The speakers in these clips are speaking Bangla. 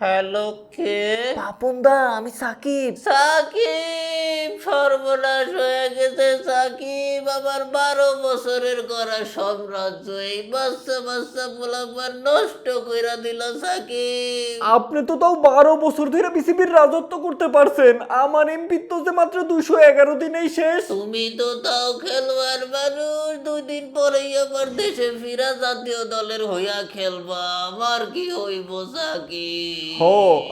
হ্যালো কে? পাপন দা আমি সাকিব। সাকিব সর্বনাশ হয়ে গেছে সাকিব। আমার বারো বছরের করা সাম্রাজ্য এই বাচ্চা বাচ্চা পোলাপার নষ্ট কইরা দিল সাকিব। আপনি তো তাও বারো বছর ধরে বিসিবির রাজত্ব করতে পারছেন। আমার এমপি তো যে মাত্র দুশো এগারো দিনেই শেষ। তুমি তো তাও খেলোয়াড় মানুষ। দুই দিন পরেই আবার দেশে ফিরা জাতীয় দলের হইয়া খেলবা। আমার কি হইব সাকিব হ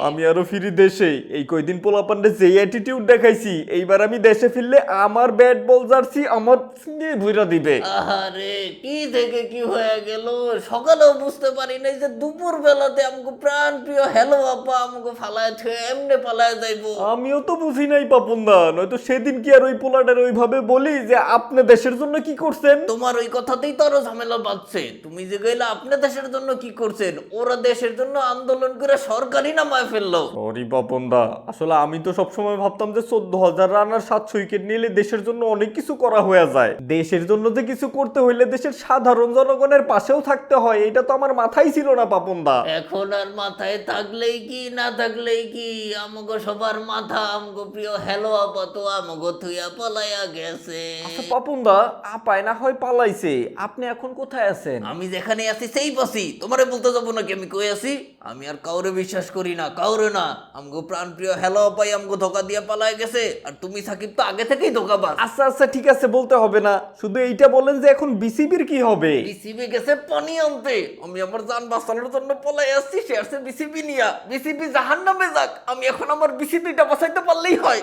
আমি আরও ফিরি দেশে। এই কয়দিন পোলাপান্ডে যে অ্যাটিটিউড দেখাইছি এইবার আমি দেশে ফিরলে আমার ব্যাট বল জার্সি আমার নিয়ে ভুইরা দিবে। আহারে কি থেকে কি হয়ে গেল? সকালেও বুঝতে পারি নাই যে দুপুর বেলাতে আমাকে প্রাণ প্রিয় হ্যালো আপা আমাকে ফালায় থুয়ে এমনি পালায় যাইবো। আমিও তো বুঝি নাই পাপন দা নয়তো সেদিন কি আর ওই পোলাটার ওইভাবে বলি যে আপনি দেশের জন্য কি করছেন? তোমার ওই কথাতেই তো আরও ঝামেলা বাঁধছে। তুমি যে গেলে আপনি দেশের জন্য কি করছেন? ওরা দেশের জন্য আন্দোলন করে সরকারি নামায় ফেলল। সরি পাপন দা আসলে আমি তো সবসময় ভাবতাম যে চোদ্দ হাজার রান আর সাতশো উইকেট নিলে দেশের জন্য অনেক কিছু করা হয়ে যায়। দেশের জন্য যে কিছু করতে হইলে দেশের সাধারণ জনগণের পাশেও থাকতে হয় এটা তো আমার মাথায় ছিল না পাপন দা। এখন আর মাথায় থাকলেই কি না থাকলেই কি? আমাকে সবার মাথা আমাকে প্রিয় হ্যালো আপা তো আমাকে থুইয়া পালাইয়া গেছে। আচ্ছা পাপন দা আপায় না হয় পালাইছে আপনি এখন কোথায় আছেন? আমি যেখানে আছি সেই পাসি তোমারে বলতে যাব নাকি আমি কই আছি? আমি আর কাউরে বিশ্বাস করি না কাউরে না। আমগো প্রাণ প্রিয় হ্যালো পাই আমগো ধোকা দিয়ে পালায় গেছে। আর তুমি সাকিব তো আগে থেকেই ধোকাবাজ। আচ্ছা আচ্ছা ঠিক আছে বলতে হবে না। শুধু এইটা বলেন যে এখন বিসিবির কি হবে? বিসিবি গেছে পানি আনতে। আমি আমার যান বাঁচানোর জন্য পলাই আসছি সে আসছে বিসিবি নিয়া। বিসিবি জাহান নামে যাক। আমি এখন আমার বিসিবিটা বাঁচাইতে পারলেই হয়।